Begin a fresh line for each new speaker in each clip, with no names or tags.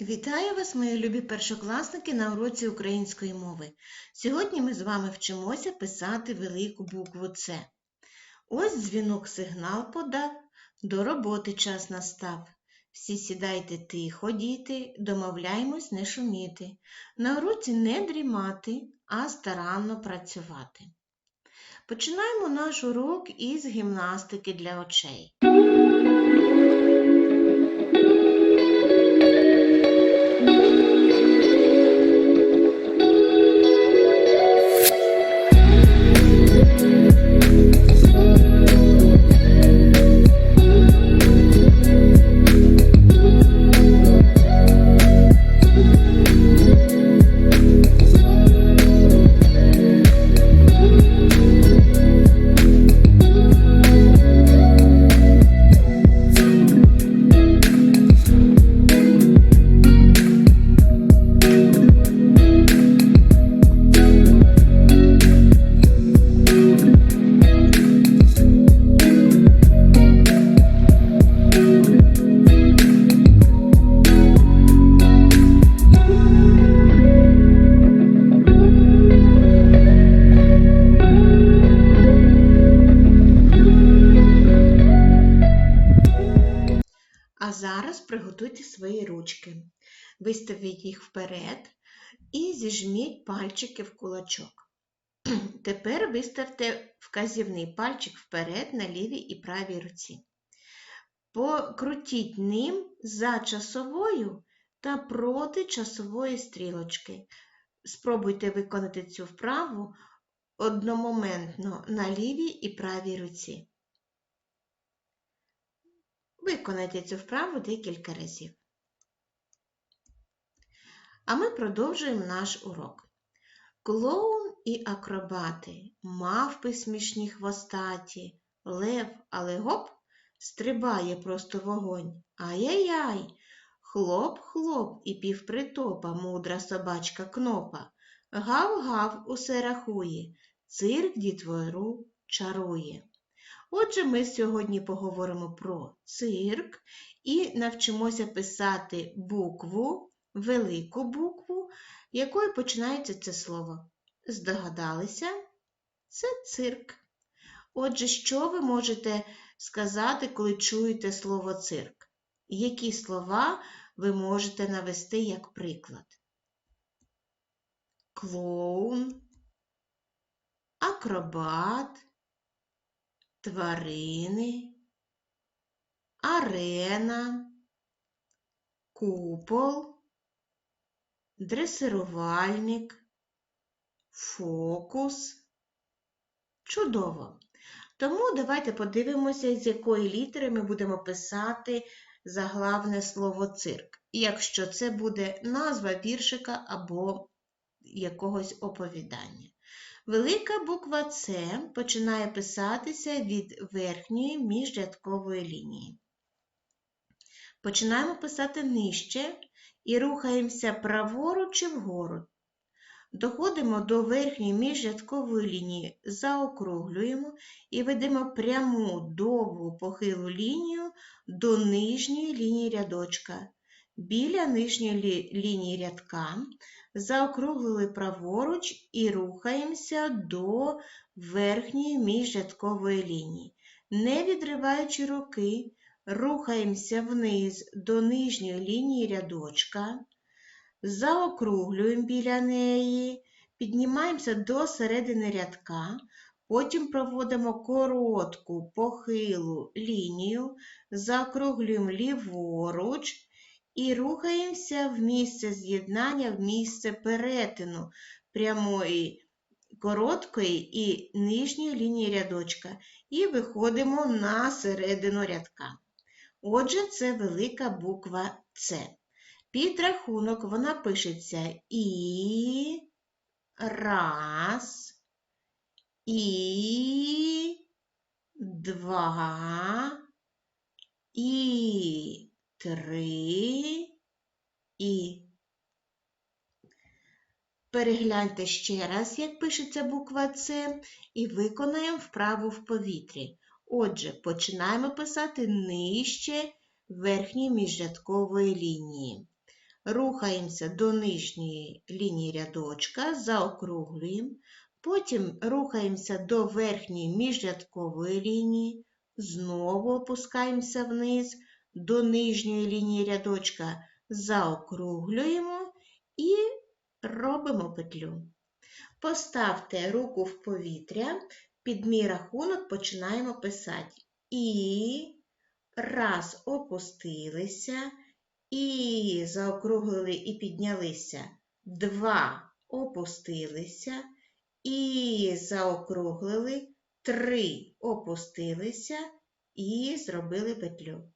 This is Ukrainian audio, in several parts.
Вітаю вас, мої любі першокласники на уроці української мови. Сьогодні ми з вами вчимося писати велику букву С. Ось дзвінок сигнал подав, до роботи час настав. Всі сідайте тихо, діти, домовляємось не шуміти. На уроці не дрімати, а старанно працювати. Починаємо наш урок із гімнастики для очей. Приготуйте свої ручки. Виставіть їх вперед і зіжміть пальчики в кулачок. Тепер виставте вказівний пальчик вперед на лівій і правій руці. Покрутіть ним за часовою та проти часової стрілочки. Спробуйте виконати цю вправу одномоментно на лівій і правій руці. Виконайте цю вправу декілька разів. А ми продовжуємо наш урок. Клоун і акробати, мавпи смішні хвостаті, лев, але гоп, стрибає просто вогонь. Ай-яй-яй! Хлоп-хлоп і півпритопа мудра собачка кнопа. Гав-гав усе рахує, цирк дітвору чарує. Отже, ми сьогодні поговоримо про цирк і навчимося писати букву, велику букву, якою починається це слово. Здогадалися? Це цирк. Отже, що ви можете сказати, коли чуєте слово цирк? Які слова ви можете навести як приклад? Клоун, акробат тварини, арена, купол, дресирувальник, фокус. Чудово! Тому давайте подивимося, з якої літери ми будемо писати заглавне слово цирк, якщо це буде назва віршика або якогось оповідання. Велика буква С починає писатися від верхньої міжрядкової лінії. Починаємо писати нижче і рухаємося праворуч і вгору. Доходимо до верхньої міжрядкової лінії, заокруглюємо і ведемо пряму довгу похилу лінію до нижньої лінії рядочка. Біля нижньої лінії рядка заокруглили праворуч і рухаємося до верхньої міжрядкової лінії. Не відриваючи руки, рухаємося вниз до нижньої лінії рядочка, заокруглюємо біля неї, піднімаємося до середини рядка, потім проводимо коротку похилу лінію, заокруглюємо ліворуч і рухаємося в місце з'єднання, в місце перетину прямої, короткої і нижньої лінії рядочка. І виходимо на середину рядка. Отже, це велика буква С. Підрахунок вона пишеться і раз, і два, і три і. Перегляньте ще раз, як пишеться буква С, і виконаємо вправу в повітрі. Отже, починаємо писати нижче верхньої міжрядкової лінії. рухаємося до нижньої лінії рядочка, заокруглюємо, потім рухаємося до верхньої міжрядкової лінії, знову опускаємося вниз до нижньої лінії рядочка, заокруглюємо і робимо петлю. Поставте руку в повітря, під мій рахунок починаємо писати. І раз опустилися, і заокруглили і піднялися. Два опустилися, і заокруглили, три опустилися і зробили петлю.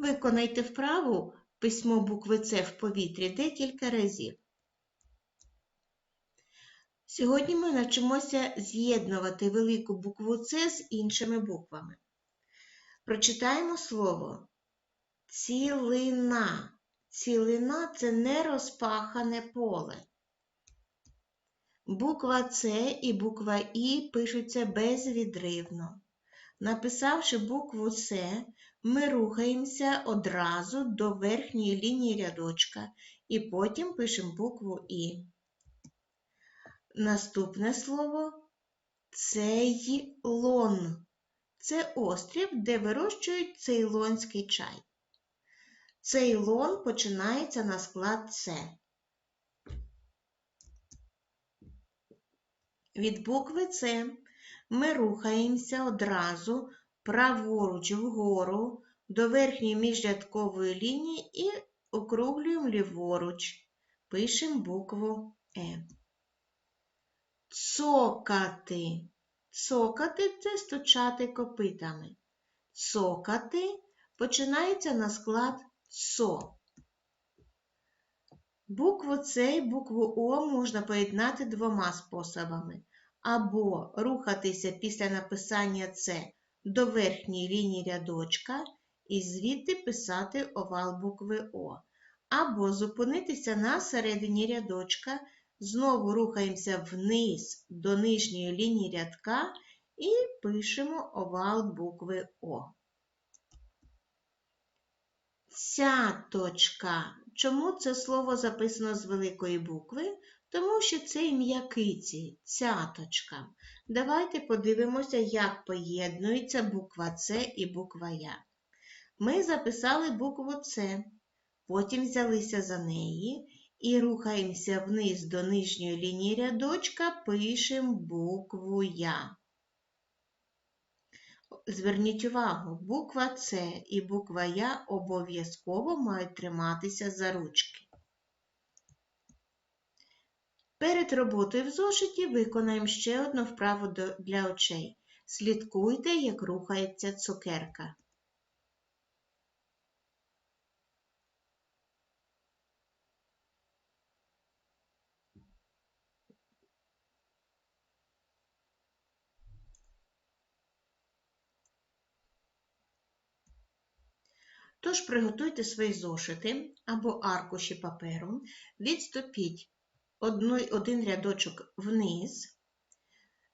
Виконайте вправу письмо букви С в повітрі декілька разів. Сьогодні ми навчимося з'єднувати велику букву С з іншими буквами. Прочитаємо слово цілина. Цілина це нерозпахане поле. Буква С і буква І пишуться безвідривно. Написавши букву С, ми рухаємося одразу до верхньої лінії рядочка і потім пишемо букву І. Наступне слово цейлон. Це острів, де вирощують цейлонський чай. Цейлон починається на склад С. Від букви С ми рухаємося одразу праворуч вгору до верхньої міжрядкової лінії і округлюємо ліворуч. Пишемо букву Е. Цокати. Цокати це стучати копитами. Цокати починається на склад ЦО. Букву С і букву О можна поєднати двома способами. Або рухатися після написання С до верхньої лінії рядочка і звідти писати овал букви О. Або зупинитися на середині рядочка, знову рухаємося вниз до нижньої лінії рядка і пишемо овал букви О. Цяточка. Чому це слово записано з великої букви? Тому що це ім'я киці, цяточка. Давайте подивимося, як поєднується буква С і буква Я. Ми записали букву С, потім взялися за неї і рухаємося вниз до нижньої лінії рядочка, пишемо букву Я. Зверніть увагу, буква С і буква Я обов'язково мають триматися за ручки. Перед роботою в зошиті виконаємо ще одну вправу для очей. Слідкуйте, як рухається цукерка. Тож приготуйте свої зошити або аркуші паперу, відступіть один рядочок вниз.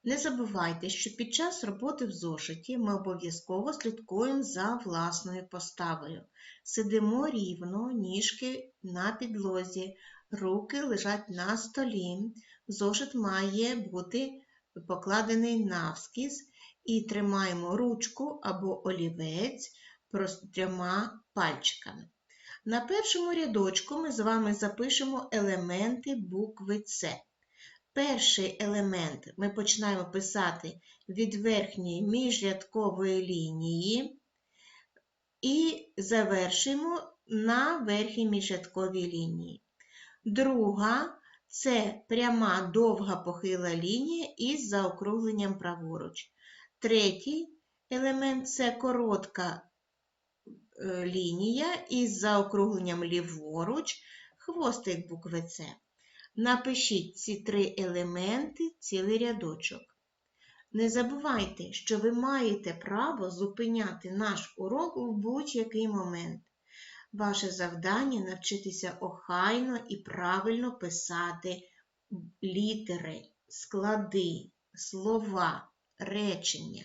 Не забувайте, що під час роботи в зошиті ми обов'язково слідкуємо за власною поставою. Сидимо рівно, ніжки на підлозі, руки лежать на столі. Зошит має бути покладений навскіз і тримаємо ручку або олівець трьома пальчиками. На першому рядочку ми з вами запишемо елементи букви С. Перший елемент ми починаємо писати від верхньої міжрядкової лінії і завершимо на верхній міжрядковій лінії. Друга це пряма довга похила лінія із заокругленням праворуч. Третій елемент це коротка лінія із заокругленням ліворуч, хвостик букви С. Напишіть ці три елементи цілий рядочок. Не забувайте, що ви маєте право зупиняти наш урок в будь-який момент. Ваше завдання навчитися охайно і правильно писати літери, склади, слова, речення.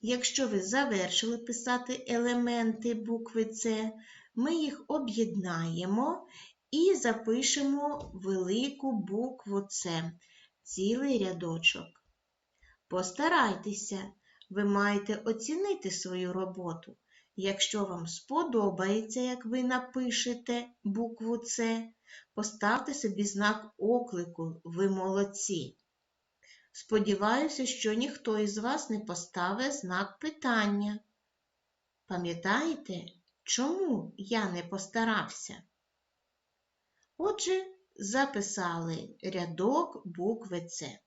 Якщо ви завершили писати елементи букви С, ми їх об'єднаємо і запишемо велику букву С, цілий рядочок. Постарайтеся, ви маєте оцінити свою роботу. Якщо вам сподобається, як ви напишете букву С, поставте собі знак оклику, ви молодці. Сподіваюся, що ніхто із вас не поставить знак питання. Пам'ятаєте, чому я не постарався? Отже, записали рядок букви С.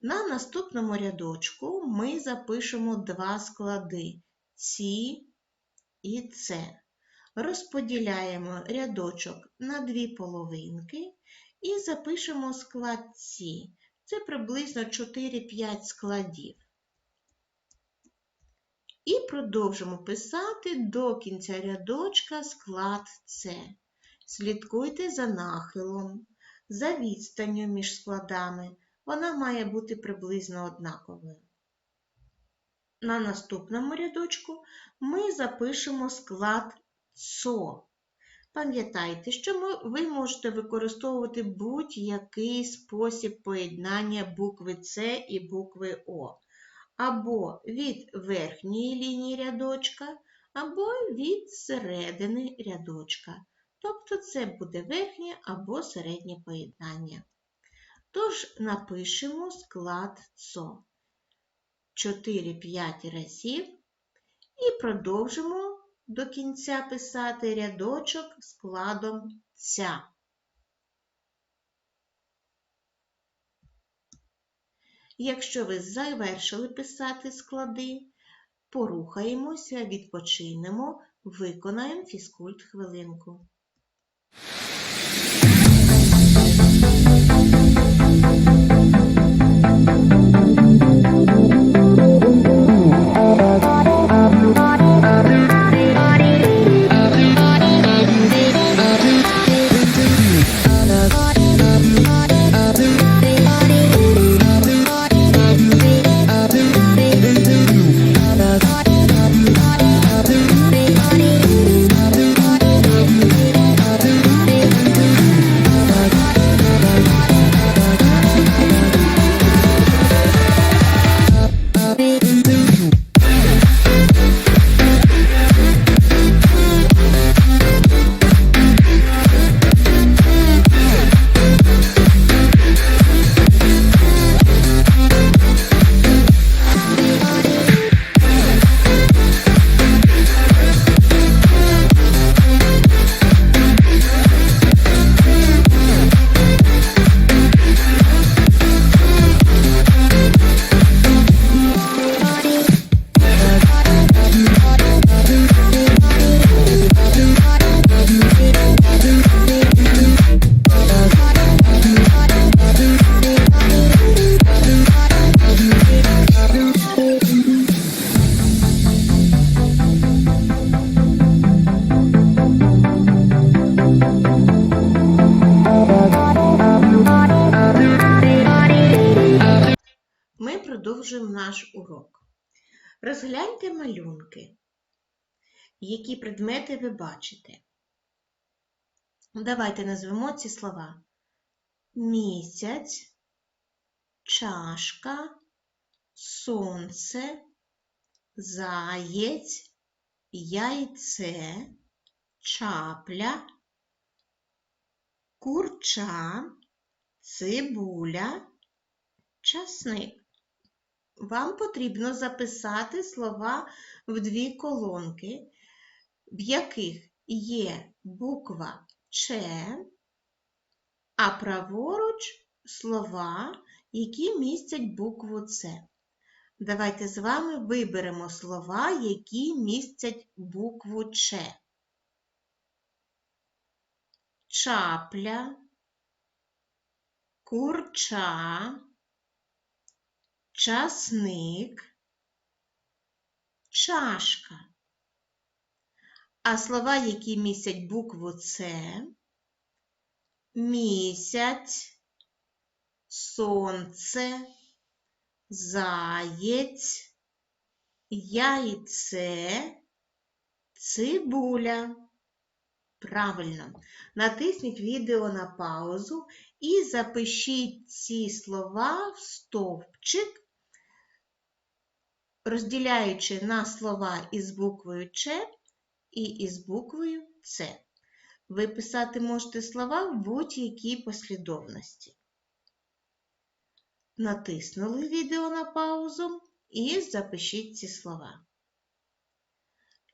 На наступному рядочку ми запишемо два склади Ці і С. Розподіляємо рядочок на дві половинки і запишемо склад Ці. Це приблизно 4-5 складів. І продовжимо писати до кінця рядочка склад С. Слідкуйте за нахилом, за відстанню між складами. Вона має бути приблизно однаковою. На наступному рядочку ми запишемо склад ЦО. Пам'ятайте, що ви можете використовувати будь-який спосіб поєднання букви С і букви О. Або від верхньої лінії рядочка, або від середини рядочка. Тобто це буде верхнє або середнє поєднання. Тож напишемо склад ЦО 4-5 разів і продовжимо до кінця писати рядочок складом ця. Якщо ви завершили писати склади, порухаємося, відпочинемо, виконаємо фізкульт хвилинку. Розгляньте малюнки. Які предмети ви бачите? Давайте назвемо ці слова. Місяць, чашка, сонце, заєць, яйце, чапля, курча, цибуля, часник. Вам потрібно записати слова в дві колонки, в яких є буква Ч, а праворуч слова, які містять букву С. Давайте з вами виберемо слова, які містять букву Ч. Чапля, курча, часник, чашка. А слова, які містять букву С, місяць, сонце, заєць, яйце, цибуля. Правильно. Натисніть відео на паузу і запишіть ці слова в стовпчик, розділяючи на слова із буквою Ч і із буквою С. Ви писати можете слова в будь-якій послідовності. Натиснули відео на паузу і запишіть ці слова.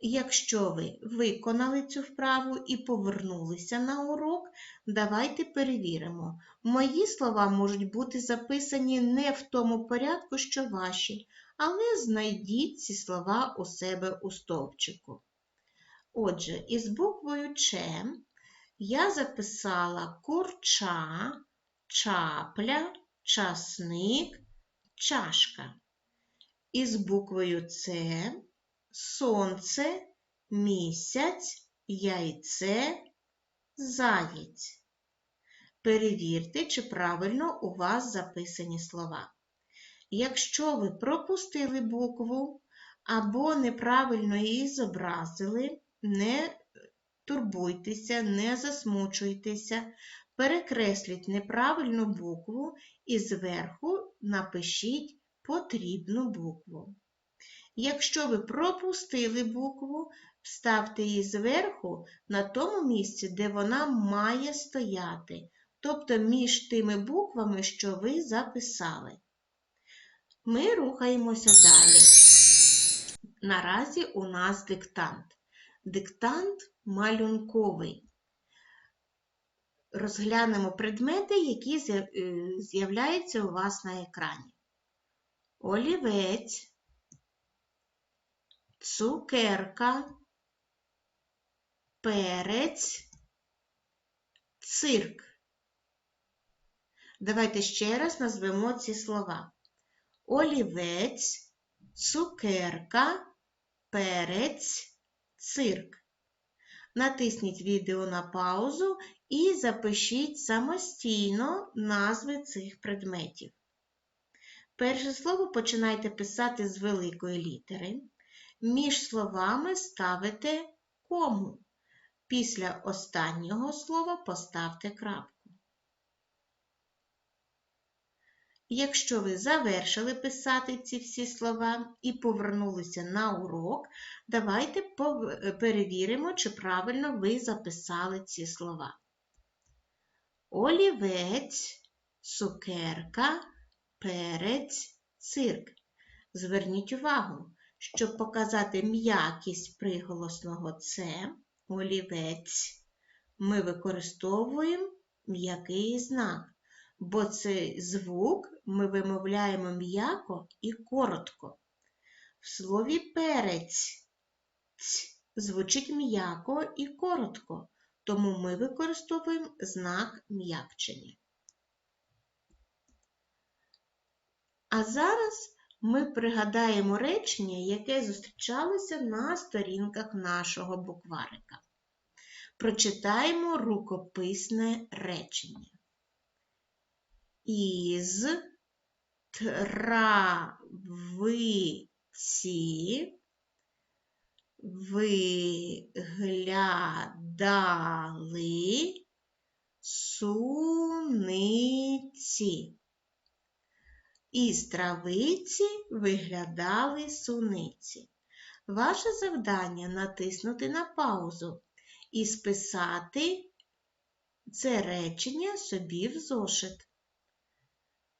Якщо ви виконали цю вправу і повернулися на урок, давайте перевіримо. Мої слова можуть бути записані не в тому порядку, що ваші, але знайдіть ці слова у себе у стовпчику. Отже, із буквою Ч я записала курча, чапля, часник, чашка. Із буквою С сонце, місяць, яйце, заєць. Перевірте, чи правильно у вас записані слова. Якщо ви пропустили букву або неправильно її зобразили, не турбуйтеся, не засмучуйтеся, перекресліть неправильну букву і зверху напишіть потрібну букву. Якщо ви пропустили букву, вставте її зверху на тому місці, де вона має стояти, тобто між тими буквами, що ви записали. Ми рухаємося далі. Наразі у нас диктант. Диктант малюнковий. Розглянемо предмети, які з'являються у вас на екрані. Олівець цукерка, перець, цирк. Давайте ще раз назвемо ці слова. Олівець, цукерка, перець, цирк. Натисніть відео на паузу і запишіть самостійно назви цих предметів. Перше слово починайте писати з великої літери. Між словами ставите кому. Після останнього слова поставте крапку. Якщо ви завершили писати ці всі слова і повернулися на урок, давайте перевіримо, чи правильно ви записали ці слова. Олівець, цукерка, перець, цирк. Зверніть увагу, щоб показати м'якість приголосного С, олівець, ми використовуємо м'який знак, бо цей звук ми вимовляємо м'яко і коротко. В слові перець ць звучить м'яко і коротко, тому ми використовуємо знак м'якчення. А зараз ми пригадаємо речення, яке зустрічалося на сторінках нашого букварика. Прочитаємо рукописне речення. Із травиці виглядали суниці. Із травиці виглядали суниці. Ваше завдання натиснути на паузу і списати це речення собі в зошит.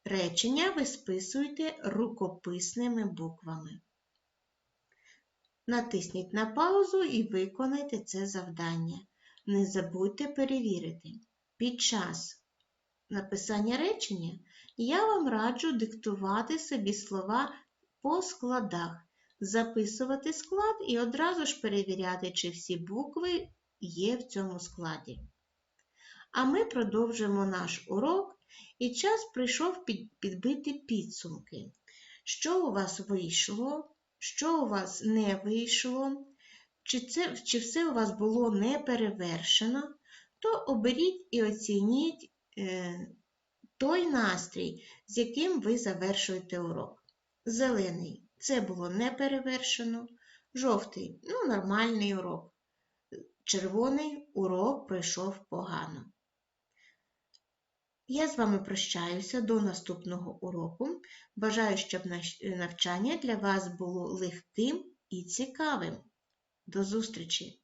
Речення ви списуєте рукописними буквами. Натисніть на паузу і виконайте це завдання. Не забудьте перевірити. Під час написання речення я вам раджу диктувати собі слова по складах, записувати склад і одразу ж перевіряти, чи всі букви є в цьому складі. А ми продовжуємо наш урок, і час прийшов підбити підсумки. Що у вас вийшло, що у вас не вийшло, чи, це, чи все у вас було не перевершено, то оберіть і оцініть е, той настрій, з яким ви завершуєте урок. Зелений це було не перевершено, жовтий ну, нормальний урок. червоний урок пройшов погано. Я з вами прощаюся до наступного уроку. Бажаю, щоб навчання для вас було легким і цікавим. До зустрічі!